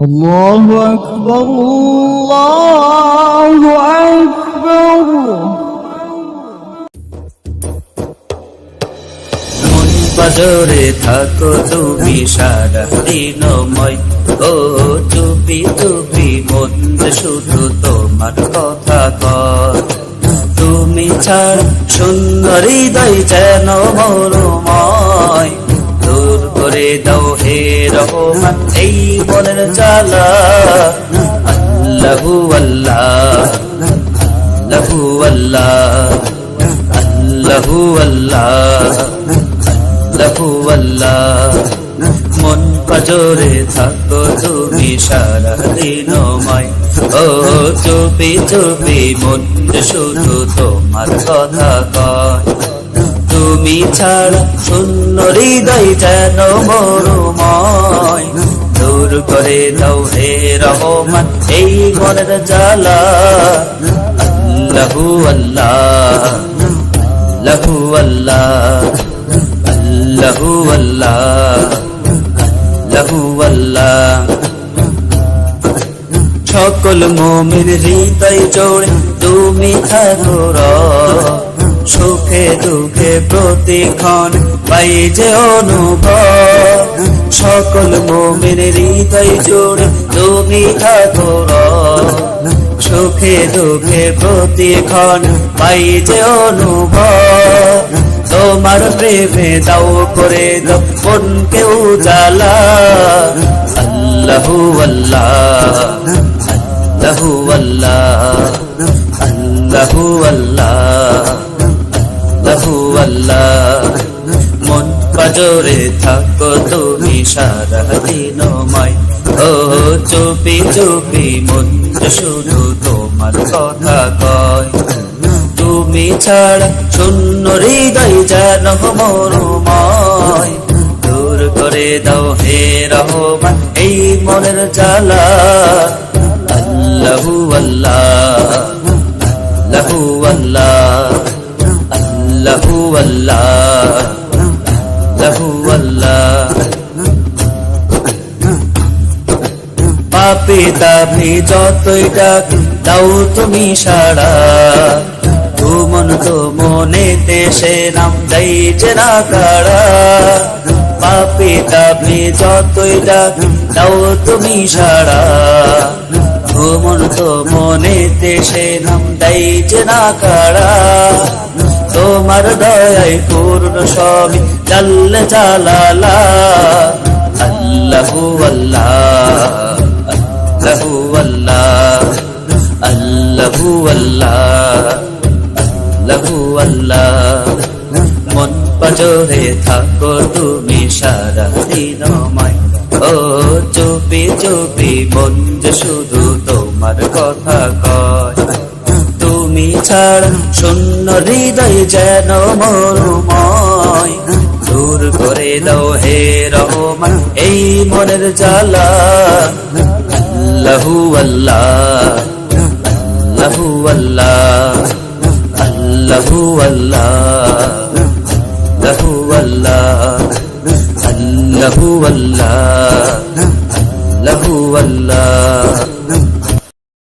الله أكبر الله أكبر মন বাজরে থাকো তুমি সারা দিনময় ও চুপি চুপি মন যে শুধু তোমার কথা কর তুমি ছাড় সুন্দর হৃদয় যেন মরুময় দূর করে দাও হে রহমান এই মনের জ্বালা আল্লাহু আল্লাহ আল্লাহু আল্লাহ আল্লাহু আল্লাহ। আল্লাহু আল্লাহ মন পাজরে থাকো তুমি সারা দিন দিনময় ও চুপি চুপি মন, শুধু তোমার কথা কয়। তুমি ছাড়া শূন্য হৃদয় যেন মরুময়। দূর করে দাও হে রহমান, এই মনের জ্বালা। আল্লাহু আল্লাহ আল্লাহু আল্লাহ আল্লাহু আল্লাহ আল্লাহু আল্লাহ। সকল মোমের হৃদয় জোড়ে তুমি থাকো সুখে দুঃখে প্রতিক্ষণ পাই যে অনুভব। সকল মোমের হৃদয় জোড়ে তুমি থাকো সুখে দুঃখে প্রতিক্ষণ পাই যে অনুভব। তোমার প্রেমে দাও করে দাও, মনকে উজালা। আল্লাহ, আল্লাহু আল্লাহ আল্লাহু আল্লাহ। আল্লাহু আল্লাহ। মন পাজরে থাকো তুমি সারা দিনময়। ও চুপি চুপি মন শুধু তোমার কথা কয়। তুমি ছাড়া শূন্য হৃদয় যেন মরুময়। দূর করে দাও হে রহমান এই মনের জ্বালা। আল্লাহু আল্লাহ। আল্লাহু আল্লাহ। আল্লাহু আল্লাহ আল্লাহু আল্লাহ পাপি দাবি যতই ডাক, দাও তুমি সাড়া। তুমন তো মনে দেশে নাম যাই যে না কাড়া। পাপি দাবি যতই ডাক, দাও তুমি সাড়া। তুমন তো মনে দেশে নাম দেই যে কাড়া। তোমার দয়াই পূর্ণ সবই জাল্ল জালালা। আল্লাহু আল্লাহ আল্লাহু আল্লাহ, আল্লাহু থাকো তুমি সারা দিনময়। ও চুপি চুপি মন যে শুধু তোমার কথা কয়। তুমি ছাড়া শূন্য হৃদয় যেন মরুময়। দূর করে দাও হে রহমান, এই মনের জ্বালা। আল্লাহু আল্লাহ আল্লাহু আল্লাহ আল্লাহু আল্লাহ আল্লাহু আল্লাহ আল্লাহু আল্লাহ আল্লাহু আল্লাহ।